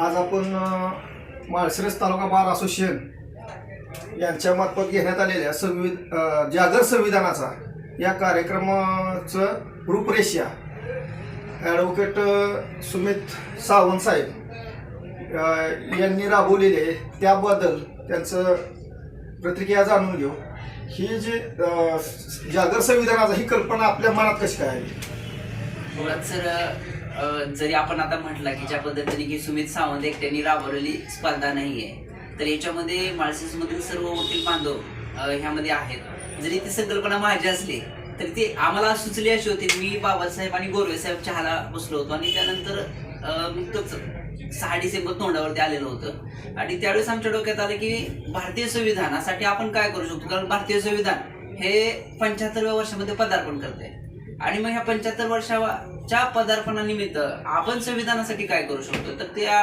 आज आपण माळशिरस तालुका bar association यांच्या मार्फत घेण्यात आलेल्या संविध जागर संविधानाचा या कार्यक्रमाचं रूपरेषा ॲडव्होकेट सुमित सावंत साहेब यांनी राबवलेले त्याबद्दल त्यांचं प्रतिक्रिया जाणून घेऊ. ही जी जागर संविधानाचा ही कल्पना आपल्या मनात कशी काय आली मुळात सर जरी आपण आता म्हटलं की ज्या पद्धतीने की सुमित सावंत एकट्याने राबवलेली स्पर्धा नाहीये तर याच्यामध्ये माळशिरस मधील सर्व वकील बांधव ह्यामध्ये आहेत. जरी ती संकल्पना माझी असली तरी ती आम्हाला सुचली अशी होती. मी बाबासाहेब आणि गोरवे साहेब चहाला बसलो होतो आणि त्यानंतर नुकतंच सहा डिसेंबर तोंडावरती आलेलं होतं. आणि त्यावेळेस आमच्या डोक्यात आलं की भारतीय संविधानासाठी आपण काय करू शकतो? कारण भारतीय संविधान हे पंच्याहत्तरव्या वर्षामध्ये पदार्पण करते आणि मग ह्या पंच्याहत्तर वर्षाच्या पदार्पणानिमित्त आपण संविधानासाठी काय करू शकतो? तर त्या